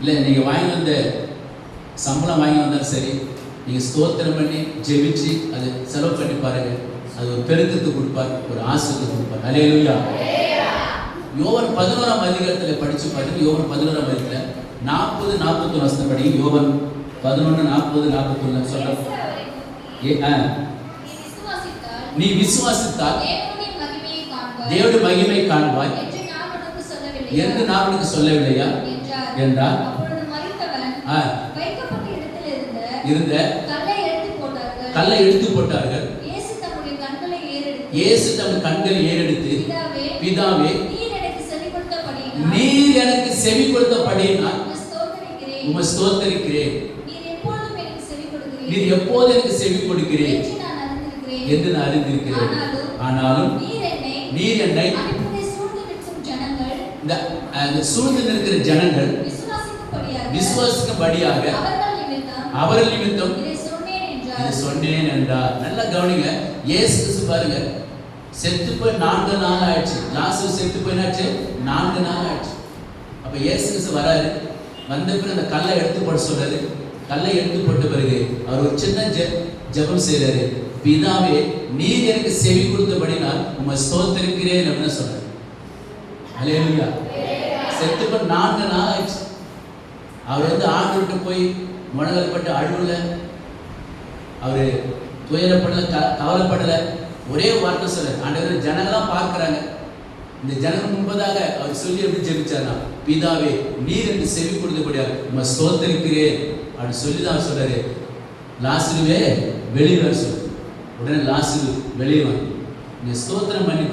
இல்லை நீங்கள் வாங்கி வந்த சம்பளம் வாங்கி வந்தாலும் சரி நீங்கள் ஸ்தோத்திரம் பண்ணி ஜெபிச்சு அது செலவு பண்ணி பாருங்க. அது ஒரு பெருக்கத்தை கொடுப்பார் ஒரு ஆசிரியத்தை கொடுப்பார். அலையலுயா யோவன் பதினோராம் அதிகாரத்தில் படிச்சு பாருங்க யோவன் பதினோராம் அதிகாரத்தில் நாற்பது நாற்பத்தொன்று வருஷம் படி யோவன் பதினொன்று நாற்பது நாற்பத்தொன்று நோக்கி, ஏ நீ விசுவாசித்தால் தேவனுடைய மகிமை காண்பாய். என்று நான் உனக்கு சொல்லவில்லையா? என்று நான் உனக்கு சொல்லவில்லையா என்றார். என்றார். அப்பொழுது மரித்தவன் ஆ, வைக்கப்பட்ட இடத்தில் இருந்த கல்லை எடுத்து போட்டார்கள். இயேசு தம் கண்களை ஏறெடுத்து பிதாவே, நீர் எனக்கு செவி உம்மை ஸ்தோத்திரிக்கிறேன். உம்மை ஸ்தோத்தரிக்கிறேன் நீர் எப்போது எனக்கு செவி கொடுக்கிறேன் என்று நான் அறிந்திருக்கிறேன். நான் ஆனாலும் நீர் என்னை இந்த அந்த சூழ்ந்து நிற்கிற ஜனங்கள் விசுவாசிக்கும்படியாக அவர்கள் நிமித்தம் இதை சொன்னேன் என்றார். நல்லா கவனிங்க. இயேசு பாருங்க. செத்து போய் நான்கு நாள் ஆயிடுச்சு. லாசரு செத்து போய் என்னாச்சு? நான்கு நாள் ஆயிடுச்சு. அப்ப இயேசு வராரு. வந்த பிறகு அந்த கல்லை எடுத்து போட சொல்றாரு. கல்லை எடுத்து போட்ட பிறகு அவர் ஒரு சின்ன ஜெ ஜெபம் செய்றாரு. பிதாவே நீர் எனக்கு செவி கொடுத்தபடினால் உம்மை ஸ்தோத்திருக்கிறேன் அப்படின்னு சொல்றாரு. ஹalleluya செத்து போய் நான்கு நாள் ஆயிடுச்சு. அவர் வந்து ஆண்டு போய் முழங்கல்பட்டு அழுவல அவர் துயரப்படல க கவலைப்படல. ஒரே வார்த்தை சொல்ல ஆண்டவர் ஜனங்களாம் பார்க்குறாங்க. இந்த ஜனங்கள் முன்பதாக அவர் சொல்லி எப்படி ஜெபிச்சார்னா பிதாவே நீர் என்று செவி கொடுத்தபடியா உம்மை சோத்தரிக்கிறேன் அப்படின்னு சொல்லி தான் சொல்றாரு. லாசுவே வெளியே வர சொல்லு. உடனே லாசு வெளியே வந்து நீ ஸ்தோத்திரம் பண்ணி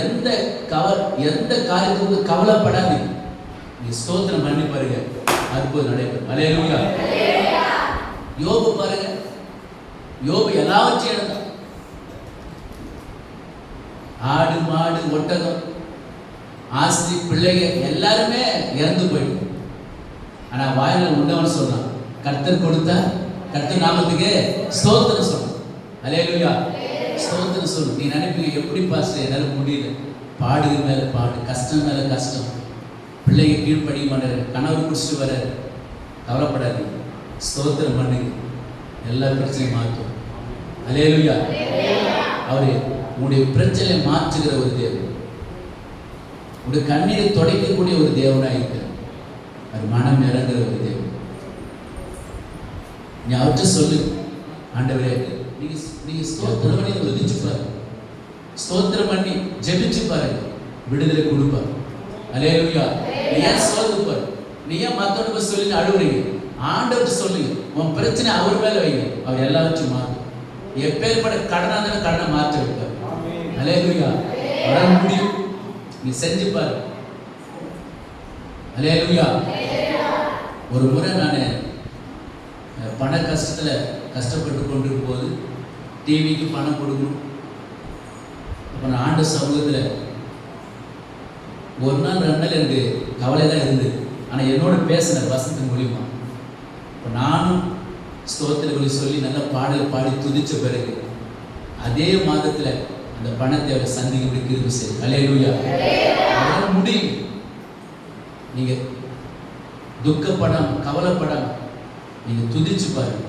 எந்த கவ எந்த காரியத்துக்கு கவலைப்படாதீங்க. நீ ஸ்தோத்திரம் பண்ணி பாருங்க. அற்புதம் நடைபெறும். அலையலுயா யோபு பாருங்க. யோபு எல்லாவற்றையும் இழந்தான் ஆடு மாடு ஒட்டகம் ஆஸ்தி பிள்ளைங்க எல்லாருமே இறந்து போயிடும் ஆனா வாயில உண்டவன் சொன்னான் கர்த்தர் கொடுத்தா கர்த்தர் நாமத்துக்கு ஸ்தோத்திரம் சொன்னான் அலையலுயா ஸ்தோத்திரம் சொல்லு. நீ நினைப்பீங்க எப்படி பாஸ்டர் என்னால முடியல. பாடுகிற மேல பாடு. கஷ்டம் மேல கஷ்டம். பிள்ளைங்க கீழ்ப்படிய மாட்டாரு கனவு குடிச்சிட்டு வர கவலைப்படாது. ஸ்தோத்திரம் பண்ணுங்க எல்லா பிரச்சனையும் மாற்றும். அலேலுயா அவரு உங்களுடைய பிரச்சனை மாற்றுகிற ஒரு தேவன். உங்களுடைய கண்ணீரை துடைக்கக்கூடிய ஒரு தேவனாக இருக்கிறார் அது மனம் இறங்குற ஒரு தேவன். நீ அவற்றை சொல்லு. ஆண்டவரே நீங்க நீங்க ஸ்தோத்திரம் பண்ணி உதிச்சு பாரு ஸ்தோத்திரம் பண்ணி ஜெபிச்சு பாருங்க. விடுதலை கொடுப்பார். அலேலுயா நீ ஏன் சோர்ந்து பாரு? நீ ஏன் மத்தவங்க போய் சொல்லி அழுகுறீங்க ஆண்டவர்கிட்ட சொல்லுங்க. உன் பிரச்சனை அவர் மேல வைங்க. அவர் எல்லாவற்றையும் மாற்றும் எப்பேற்பட்ட கடனா இருந்தாலும் கடனை மாற்ற வைப்பார் அலேலுயா அவரால் முடியும். நீ செஞ்சு பாரு. அலேலுயா ஒரு முறை நான் பண கஷ்டத்தில் கஷ்டப்பட்டு கொண்டிருக்கும் போது டிவிக்கு பணம் கொடுக்கணும். அப்போ நான் ஆண்டு சமூகத்தில் ஒரு நாள் ரெண்டு நாள் எனக்கு கவலை தான் இருந்தது ஆனால் என்னோட பேசின வசனத்தின் மூலியமா. இப்போ நானும் ஸ்தோத்திரங்களை சொல்லி நல்ல பாடல் பாடி துதிச்ச பிறகு அதே மாதத்தில் அந்த பணத்தை அவரை சந்திக்க கிருபி செய்யும் அலையலூயா அவரால் முடியும். நீங்கள் துக்கப்படாம கவலைப்படாம நீங்கள் துதிச்சு பாருங்க.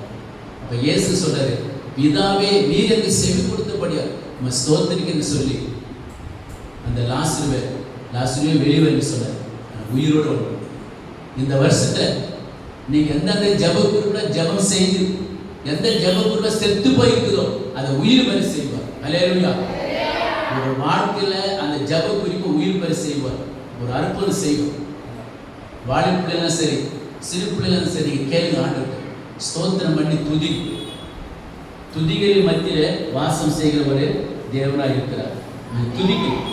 அப்போ இயேசு சொல்கிறாரு பிதாவே நீர் எனக்கு செவி கொடுத்தபடியா நம்ம ஸ்தோத்திரிக்கன்னு சொல்லி அந்த லாசுருவை லாசுருவே வெளியே வந்து சொன்னார். உயிரோடு இந்த வருஷத்தை நீங்க எந்தெந்த ஜப குருல ஜபம் செய்து எந்த ஜப குருல செத்து போயிருக்குதோ அதை உயிர் பெற செய்வார். அலேலுயா ஒரு வாழ்க்கையில அந்த ஜப குறிப்பு உயிர் பெற செய்வார். ஒரு அற்புதம் செய்வார். வாலி பிள்ளைலாம் சரி சிறு பிள்ளைலாம் சரி கேளுங்க ஆண்டு ஸ்தோத்திரம் பண்ணி துதி. துதிகளின் மத்தியில வாசம் செய்கிற ஒரு தேவனாக இருக்கிறார். நீ துதிக்கணும்.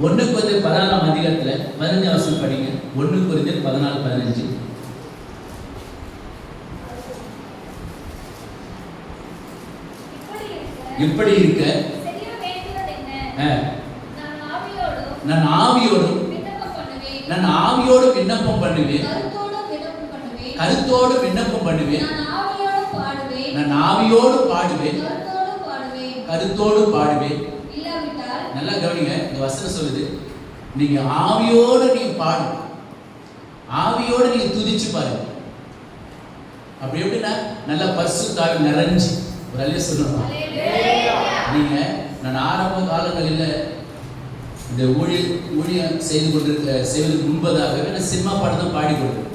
ஒன்று குறைந்த பதினாலாம் அதிகாரத்தில் பதினஞ்சு வருஷம் படிங்க ஒன்று குறைந்த பதினாலு பதினஞ்சு இப்படி இருக்க, அஹ், நான் ஆவியோடும் நான் ஆவியோடும் விண்ணப்பம் பண்ணுவேன். ஆவியோடு விண்ணப்பம் பண்ணுவேன் கருத்தோடும் விண்ணப்பம் பண்ணுவேன். கருத்தோடு விண்ணப்பம் பண்ணுவேன் நான் ஆவியோடும் பாடுவேன். ஆவியோடு பாடுவேன் கருத்தோடும் பாடுவேன். கருத்தோடு பாடுவேன் நல்லா கவனிங்க இந்த வசனம் சொல்லுது நீங்க ஆவியோடு நீ பாடு. ஆவியோடு நீங்க துதிச்சு பாருங்க அப்படி எப்படின்னா நல்லா பரிசுத்தாவி நிறைஞ்சு ஒரு அல்ல சொல்லணும்? நீங்க நான் ஆரம்ப காலங்களில் இந்த ஊழிய ஊழியம் செய்து கொண்டிருக்க செய்வதற்கு முன்பதாகவே நான் சினிமா பாடம் தான் பாடிக்கொண்டிருக்கேன்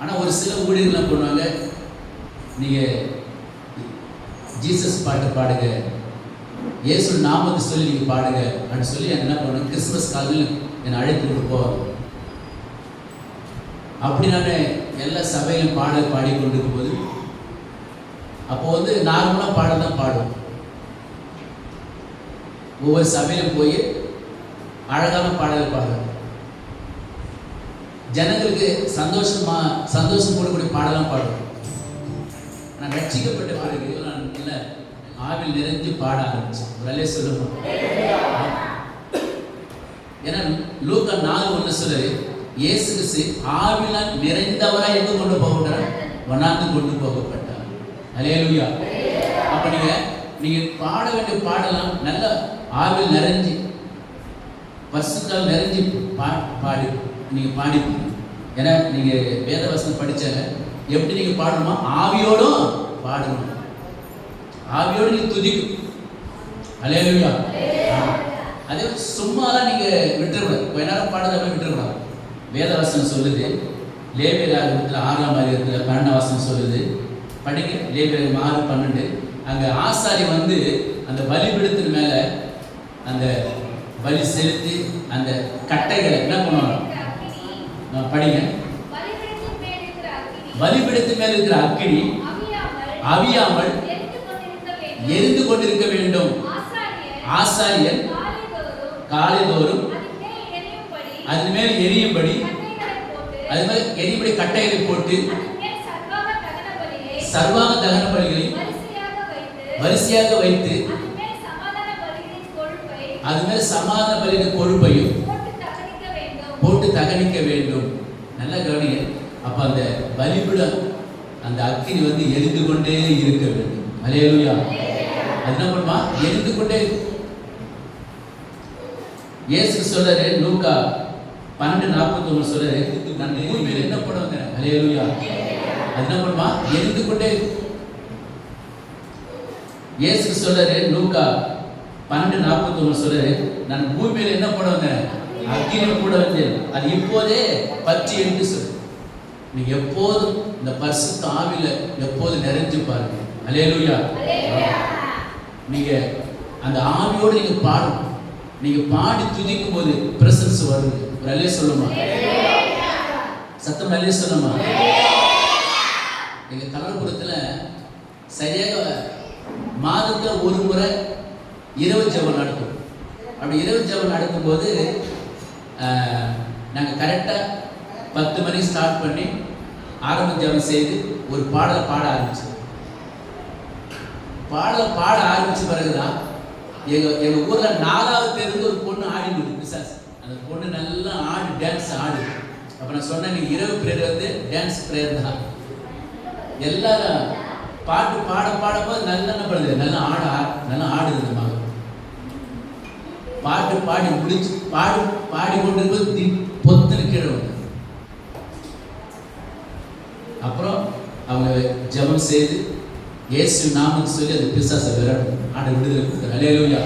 ஆனா ஒரு சில ஊழியர்கள்லாம் பண்ணுவாங்க நீங்க ஜீசஸ் பாட்டு பாடுங்க இயேசு நாமத்தை சொல்லி நீங்கள் பாடுங்க. அப்படின்னு சொல்லி என்ன பண்ணுவோம் கிறிஸ்மஸ் காலையில் என்னை அழைத்து கொண்டு போவாங்க அப்படி நான் எல்லா சபையிலும் பாடல் கொண்டிருக்கும் போது அப்போ வந்து நார்மலாக பாடல் தான் பாடுவோம். ஒவ்வொரு சபையிலும் போய் அழகான பாடல் பாடுவோம். ஜனங்களுக்கு சந்தோஷமா சந்தோஷம் கொடுக்கக்கூடிய பாடலாம் பாடுவோம். நான் ரட்சிக்கப்பட்ட பிறகு நான் இல்லை ஆவில் நிறைஞ்சு பாட ஆரம்பிச்சோம் ஒரு சொல்லுவோம் ஏன்னா லூக்க நாலு ஒன்று சொல்லு இயேசு கிறிஸ்து ஆவிலால் நிறைந்தவராய் எங்க கொண்டு போகப்பட்டார்? வனாந்து கொண்டு போகப்பட்டார். அலேலுயா அப்ப நீங்க நீங்க பாட வேண்டிய பாடலாம் நல்ல ஆவில் நிறைஞ்சு பசுக்கள் நிறைஞ்சு பா பாடி நீங்க பாடி ஏன்னா நீங்க வேத வசனம் படிச்சாங்க எப்படி நீங்க பாடணுமா ஆவியோடும் பாடணும். ஆவியோடு நீங்க துதிக்கும். அலேலுயா அதே சும்மாலாம் நீங்க விட்டுறக்கூடாது. கொஞ்ச நேரம் பாடுறத போய் விட்டுறக்கூடாது. வேதவசனம் சொல்லுது. லேபியர் ஆறாம் அதிகாரத்தில் பன்னெண்டாம் வசனம் சொல்லுது. படிங்க. லேபியர் ஆறு பன்னெண்டு. அங்க ஆசாரி வந்து அந்த பலிபீடத்தின் மேல அந்த பலி செலுத்தி அந்த கட்டைகளை என்ன பண்ணுவாங்க? நான் படிங்க. பலிபீடத்தின் மேல இருக்கிற அக்கினி அவியாமல் எரிந்து கொண்டிருக்க வேண்டும். ஆசாரியன் காலைதோறும் அதன் மேல் எரியும்படி அது மேல் எரியும்படி கட்டைகளை போட்டு சர்வாங்க தகன பலிகளை வரிசையாக வைத்து அது மேல் சமாதான பலியின் கொழுப்பையும் போட்டு தகனிக்க வேண்டும். நல்ல கவனிங்க. அப்ப அந்த பலிபிடம் அந்த அக்கினி வந்து எரிந்து கொண்டே இருக்க வேண்டும். அலையலுயா அது என்ன பண்ணுமா? எரிந்து கொண்டே இயேசு சொல்றாரு லூக்கா பன்னெண்டு நாற்பத்தி ஒன்று சொல்றாரு நான் பூமியில் என்ன பண்ணுவாங்க? அலையலுயா அது என்ன பண்ணுமா? எரிந்து கொண்டே இயேசு சொல்றாரு லூக்கா பன்னெண்டு நாற்பத்தி ஒன்று சொல்றாரு நான் பூமியில் என்ன பண்ணுவாங்க? வந்தேன் அக்கினி கூட வந்து அது இப்போதே பற்றி என்று சொல்லு. நீ எப்போதும் இந்த பரிசுத்த ஆவில எப்போது நிறைஞ்சு பாருங்க. அலேலுயா நீங்க அந்த ஆவியோடு நீங்க பாடணும் நீங்க பாடி துதிக்கும் போது பிரசன்ஸ் வருது. ஒரு அல்லே சொல்லுமா? சத்தம் அல்லே சொல்லுமா? எங்க கலர்புரத்துல சரியாக மாதத்துல ஒரு முறை இரவு ஜெபம் நடக்கும். அப்படி இரவு ஜெபம் நடக்கும்போது ஆஹ், நாங்க கரெக்டா பத்து மணிக்கு ஸ்டார்ட் பண்ணி ஆரம்ப ஜெபம் செய்து ஒரு பாடலை பாட ஆரம்பிச்சோம். பாட பாட ஆரம்பிச்ச பிறகுதான் எங்க எங்க ஊர்ல நாலாவது தெருந்து ஒரு பொண்ணு ஆடிடுது பிசாஸ் அந்த பொண்ணு நல்லா ஆடு டான்ஸ் ஆடு. அப்ப நான் சொன்னேன் இரவு பிரேயர் வந்து டான்ஸ் பிரேயர் தான். எல்லாரும் பாட்டு பாட பாடும்போது நல்லா என்ன பண்ணுது? நல்லா ஆட ஆ- நல்லா ஆடுது இந்த பாட்டு பாடி முடிச்சு பாடி பாடி கொண்டிருக்கும்போது தி பொத்துன்னு கீழே அப்புறம் அவங்க ஜபம் செய்து இயேசு நாமம் சொல்லி அந்த பிசாசை விரட்டும் ஆட விடுதலை கொடுத்தாரு. அலையலூயா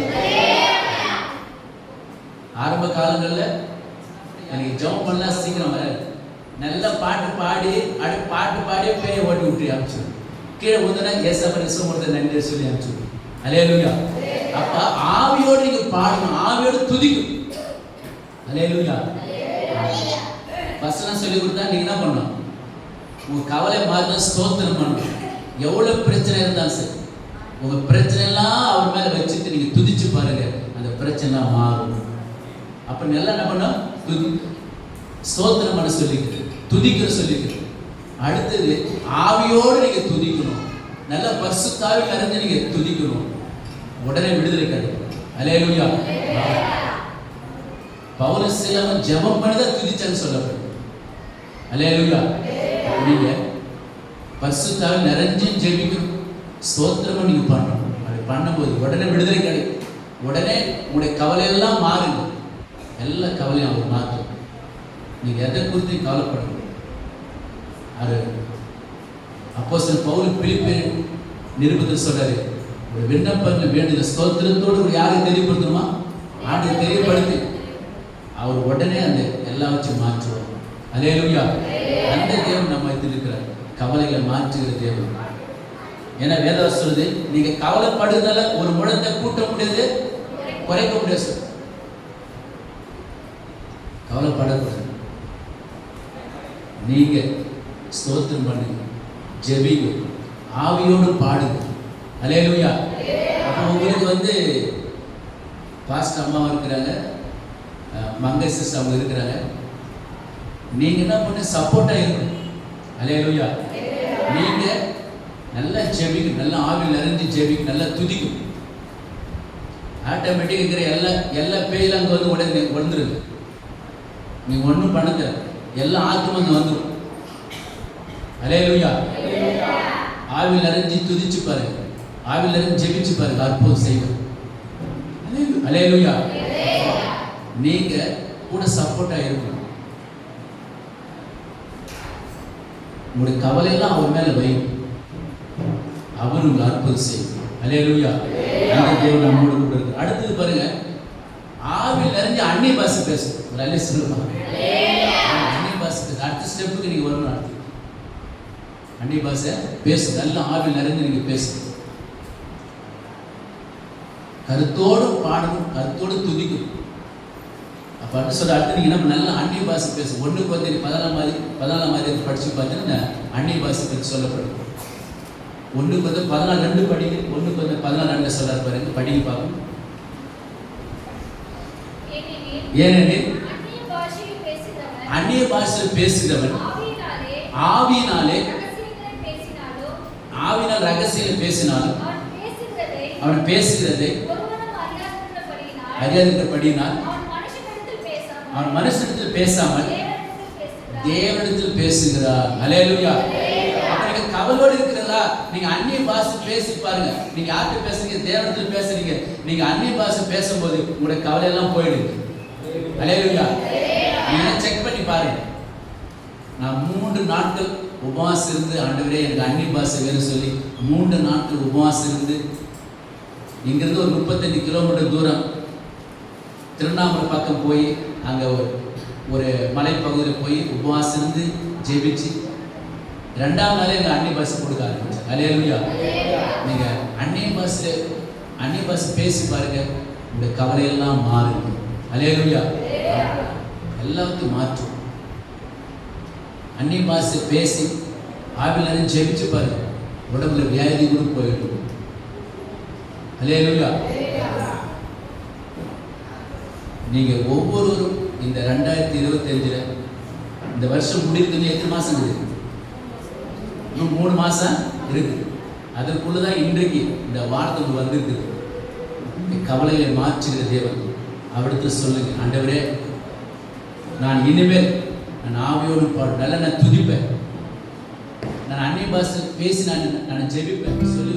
ஆரம்ப காலங்களில் எனக்கு ஜெபம் பண்ணலாம் சீக்கிரம் வராது. நல்ல பாட்டு பாடி அடு பாட்டு பாடி பேய ஓட்டி விட்டு அனுப்பிச்சிடும் கீழே ஊதுனா ஏசப்பன் இசமொருத்த நன்றி சொல்லி அனுப்பிச்சிடும் அலையலூயா அப்ப ஆவியோடு நீங்க பாடணும் ஆவியோடு துதிக்கும் அலையலூயா ஃபர்ஸ்ட்லாம் சொல்லி கொடுத்தா நீங்க என்ன பண்ணணும்? உங்க கவலை மாறினா ஸ்தோத்திரம் பண்ணணும். எவ்வளவு பிரச்சனை இருந்தாலும் சரி உங்க பிரச்சனை எல்லாம் அவர் மேல வச்சுட்டு நீங்க துதிச்சு பாருங்க அந்த பிரச்சனை மாறும். அப்ப நல்லா என்ன பண்ணணும்? துதி ஸ்தோத்திரம் பண்ண சொல்லிக்கிறது துதிக்கிற சொல்லிக்கிறது அடுத்தது ஆவியோடு நீங்க துதிக்கணும். நல்ல பரிசுத்தாவி கறந்து நீங்க துதிக்கணும். உடனே விடுதலை கிடைக்கும். அலேலுயா பவுலஸ் சிலவன் ஜெபம் பண்ணி தான் துதிச்சான்னு சொல்லப்படும். அலேலுயா நீங்க பரிசுத்தாவி நிறைஞ்சு ஜெபிக்கணும். ஸ்தோத்திரமும் நீங்கள் பண்ணணும். அப்படி பண்ணும்போது உடனே விடுதலை கிடைக்கும். உடனே உங்களுடைய கவலையெல்லாம் மாறுங்க. எல்லா கவலையும் அவர் மாற்றும். நீங்கள் எதை குறித்து கவலைப்படணும்? அது அப்போஸ்தலன் பவுல் பிலிப்பியர் நிருபத்தை சொல்றாரு ஒரு விண்ணப்பங்கள் வேண்டிய ஸ்தோத்திரத்தோடு ஒரு யாருக்கு தெரியப்படுத்தணுமா? ஆண்டு தெரியப்படுத்தி. அவர் உடனே அந்த எல்லாவற்றையும் மாற்றுவார். அலேலுயா அந்த தேவன் நம்ம இருக்கிறார் கவலைகளை மாற்றுகிற தேவன். ஏன்னா வேதம் சொல்லுது நீங்க கவலைப்படுறதால ஒரு முழத்தை கூட்ட முடியாது குறைக்க முடியாது கவலைப்படக்கூடாது. நீங்க ஸ்தோத்திரம் பண்ணுங்க ஜெபிங்க ஆவியோடு பாடுங்க. அலேலுயா அப்போ உங்களுக்கு வந்து பாஸ்ட் அம்மாவும் இருக்கிறாங்க மங்கை சிஸ்டர் அவங்க இருக்கிறாங்க. நீங்க என்ன பண்ணு சப்போர்ட்டாக இருக்கணும். அலேலுயா நீங்க நல்லா ஜெபிக்கணும் நல்லா ஆவியில் நிறைஞ்சு ஜெபிக்கணும் நல்லா துதிக்கும் ஆட்டோமேட்டிக் இருக்கிற எல்லா எல்லா பேயிலும் அங்கே வந்து உடனே வந்துருது நீங்க ஒன்றும் பண்ணுங்க எல்லா ஆத்தும் அங்கே வந்துடும் அலேலுயா ஆவில் நிறைஞ்சு துதிச்சு பாருங்க ஆவில் நிறைஞ்சு ஜெபிச்சு பாருங்க அற்புதம் செய்வது அலேலுயா நீங்க கூட சப்போர்ட்டாக இருக்கணும். உங்களுடைய கவலையெல்லாம் அவர் மேலே வை. அவர் உங்களை அற்புதம் செய்யும். அலேலுயா அந்த தேவன் நம்மோடு கூட இருக்கு அடுத்தது பாருங்க. ஆவில் நிறைஞ்சு அன்னி பாசை பேசும் ஒரு அல்ல சொல்லுவாங்க அன்னி பாசை. அடுத்த ஸ்டெப்புக்கு நீங்கள் வரணும் அடுத்து. அன்னி பாசை பேசு. நல்ல ஆவில் நிறைஞ்சு நீங்கள் பேசு. கருத்தோடு பாடணும் கருத்தோடு துதிக்கணும் அடுத்து சொல்ற அடுத்து நீங்க என்ன நல்ல அந்நிய பாஷை பேசு ஒண்ணுக்கு வந்து பதினாலாம் மாதிரி பதினாலாம் மாதிரி படிச்சு பார்த்தீங்கன்னா அந்நிய பாஷை பற்றி சொல்லப்படும். ஒண்ணுக்கு வந்து பதினாலு ரெண்டு படிங்க. ஒண்ணுக்கு வந்து பதினாலு ரெண்டு சொல்றாரு பாருங்க. படிங்க பார்க்கணும் ஏனெனில் அந்நிய பாஷையில் பேசுகிறவன் ஆவியினாலே ஆவினால் ரகசியம் பேசினாலும் அவன் பேசுகிறதை அறியாதிருக்கிறபடியினால் அவன் மனுஷனிடத்தில் பேசாமல் தேவனிடத்தில் பேசுகிறார். அலையலுயா கவலோடு இருக்கிறதா? நீங்க அந்நிய பாஷை பேசி பாருங்க. நீங்க யார்கிட்ட பேசுறீங்க? தேவனிடத்தில் பேசுறீங்க. நீங்க அந்நிய பாஷை பேசும்போது உங்களோட கவலை எல்லாம் போயிடுது அலையலுயா நீங்க செக் பண்ணி பாருங்க நான் மூன்று நாட்கள் உபவாசம் இருந்து ஆண்டவரே எனக்கு அந்நிய பாஷை வேணும் சொல்லி மூன்று நாட்கள் உபவாசம் இருந்து இங்கிருந்து ஒரு முப்பத்தஞ்சு கிலோமீட்டர் தூரம் திருவண்ணாமலை பக்கம் போய் அங்கே ஒரு ஒரு மலைப்பகுதியில் போய் உபவாசம் இருந்து ஜெபிச்சு ரெண்டாம் நாளே எங்கள் அன்னி பஸ் கொடுக்க ஆரம்பிச்சேன் அலையலுயா நீங்கள் அன்னி பஸ்ஸில் அன்னி பஸ் பேசி பாருங்க. இந்த கவலையெல்லாம் மாறுது. அலையலுயா எல்லாத்தையும் மாற்றும். அன்னி பாஸ் பேசி ஆவில ஜெபிச்சு பாருங்க. உடம்புல வியாதி கூட போயிடும். அலையலுயா நீங்கள் ஒவ்வொருவரும் இந்த ரெண்டாயிரத்தி இருபத்தஞ்சில் இந்த வருஷம் முடிக்கிறது எத்தனை மாதம் இருக்குது? இன்னும் மூணு இருக்குது. அதற்குள்ளே தான் இன்றைக்கு இந்த வார்த்தை வந்திருக்குது. கவலையை மாற்றுகிற தேவன் அவருக்கு சொல்லுங்க. ஆண்டவரே நான் இனிமேல் நான் ஆவியோடு பாடு நல்லா நான் துதிப்பேன். நான் அன்னை பாஷை பேசி நான் நான் ஜெபிப்பேன். சொல்லி